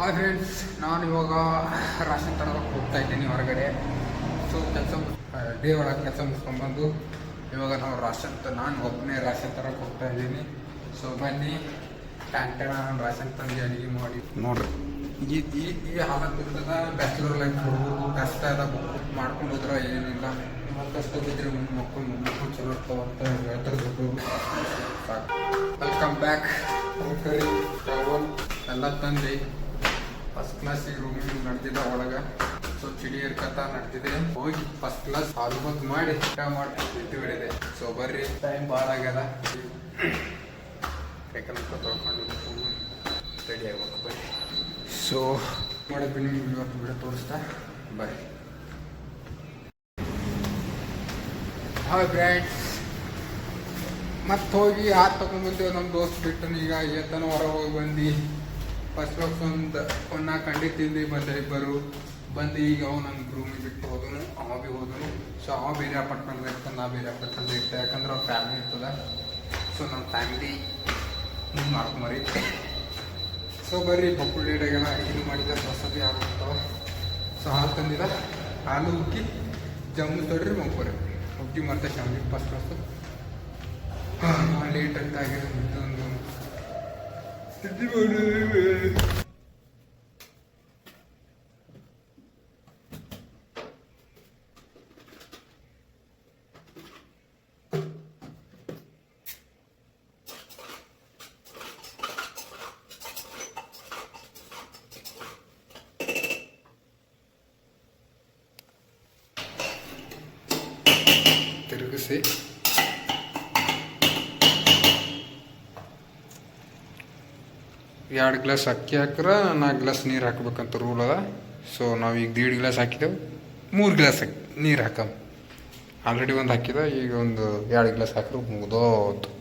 Hi friends ನಾನು ಇವಾಗ ration ತರೋದಕ್ಕೆ ಹೋಗ್ತಾ ಇದ್ದೀನಿ ಹೊರಗಡೆ. ಸೊ ಕೆಲಸ ಡೇ ಒಳಗೆ ಕೆಲಸ ಮುಗಿಸ್ಕೊಂಡ್ಬಂದು ಇವಾಗ ನಾವು ರಾಷನ್ ತ ನಾನು ಒಬ್ಬನೇ ರಾಷನ್ ತರೋಕ್ಕೆ ಹೋಗ್ತಾ ಇದ್ದೀನಿ. ಸೊ ಬನ್ನಿ. ಟ್ಯಾಂಟೆ ನಾನು ರಾಷನ್ ತಂದು ಅಡುಗೆ ಮಾಡಿ. ನೋಡ್ರಿ. ಈ ಈ ಈ ಇರ್ತದ ಬ್ಯಾಚುಲರ್ ಲೈಫ್ ಹುಡುಗರು ಕಷ್ಟ ಅದ ಮಾಡ್ಕೊಂಡು ಹೋದ್ರೆ ಏನಿಲ್ಲ. ಕಷ್ಟ ಬಿದ್ದರೆ ಮುಂದೆ ಮಕ್ಕಳು ಮಕ್ಕಳು ಚಲೋ ಇರ್ತಾವ ಅಂತ ಹೇಳ್ತಾರೆ ದೊಡ್ಡವರು. ವೆಲ್ಕಮ್ ಬ್ಯಾಕ್ ಕರಿ ಟವಲ್ ಎಲ್ಲ ತಂದು ಫಸ್ಟ್ ಕ್ಲಾಸಿಗೆ ರೂಮ್ ನಡೆದಿದ್ದ ಒಳಗ. ಸೊ ಚಿಡಿ ಇರ್ಕತ್ತ ನಡೆದಿದೆ. ಹೋಗಿ ಫಸ್ಟ್ ಕ್ಲಾಸ್ ಆಲ್ಮೋಸ್ಟ್ ಮಾಡಿ ಊಟ ಮಾಡಿ ಬಿಟ್ಟು ಬಿಡಿದೆ ಸೊ ಬರ್ರಿ. ಟೈಮ್ ಭಾಳ ಆಗ್ಯದ. ಯಾಕಂದ್ರೆ ತೊಳ್ಕೊಂಡು ರೆಡಿ ಆಗ್ಬೇಕು. ಬರ್ರಿ. ಸೊ ಮಾಡಕ್ಕೆ ನಿಮ್ಗೆ ಇವತ್ತು ಬಿಡ ತೋರಿಸ್ತಾ. ಬರ್ರಿ. ಹಾಯ್ ಫ್ರೆಂಡ್ಸ್ ಮತ್ತೆ ಹೋಗಿ ಹಾಲು ತಗೊಂಡ್ಬಂದೇವು ನಮ್ಮ ದೋಸ್ತ್ ಬಿಟ್ಟು ಈಗ ಎತ್ತನ ಹೊರ ಹೋಗಿ ಬಂದು ಫಸ್ಟ್ ಬಾಕ್ಸ್ ಒಂದು ಒಂದು ನಾಲ್ಕು ಅಂಡಿ ತಿಂದು ಬಂದ ಇಬ್ಬರು ಬಂದು ಈಗ ಅವು ನನ್ನ ರೂಮ್ ಬಿಟ್ಟು ಹೋದನು ಅವ ಭೀ ಹೋದನು ಸೊ ಅವ ಬೇರೆ ಅಪಾರ್ಟ್ಮೆಂಟ್ ಇರ್ತಾನೆ ನಾ ಬೇರೆ ಅಪಾರ್ಟ್ಮೆಂಟ್ ಇರ್ತೆ ಯಾಕಂದ್ರೆ ಅವ್ರ ಫ್ಯಾಮಿಲಿ ಇರ್ತದ ಸೊ ನಮ್ಮ ಫ್ಯಾಮಿಲಿ ಮುಂದೆ ಮಾಡ್ಕೊಂಬರಿ ಸೊ ಬರ್ರಿ ಬಕ್ಕುಳ ಡೇಟಾಗೆಲ್ಲ ಇದು ಮಾಡಿದ ವಸತಿ ಆಗುತ್ತವ ಸೊ ಹಾಲು ತಂದಿದ ಹಾಲು ಉಕ್ಕಿ ಜಮ್ಮು ತೊಡ್ರಿ ಮಗ್ಬರ್ರಿ ಉಕ್ಕಿ ಮತ್ತೆ ಶಾಮಿಗೆ ಫಸ್ಟ್ ಫಸ್ಟ್ ಲೇಟ್ ಅಂತ ಆಗಿದೆ Bizim ölümümüz. Kırgız'ı ಎರಡು ಗ್ಲಾಸ್ ಅಕ್ಕಿ ಹಾಕ್ರೆ, ನಾಲ್ಕು ಗ್ಲಾಸ್ ನೀರು ಹಾಕ್ಬೇಕಂತ ರೂಲ್ ಅದ. ಸೊ ನಾವು ಈಗ ದೀಡ್ ಗ್ಲಾಸ್ ಹಾಕಿದೆವು. ಮೂರು ಗ್ಲಾಸ್ ನೀರು ಹಾಕಮ್. ಆಲ್ರೆಡಿ ಒಂದು ಹಾಕಿದ, ಈಗ ಒಂದು ಎರಡು ಗ್ಲಾಸ್ ಹಾಕ್ರೆ ಮುಗ್ದೋತು.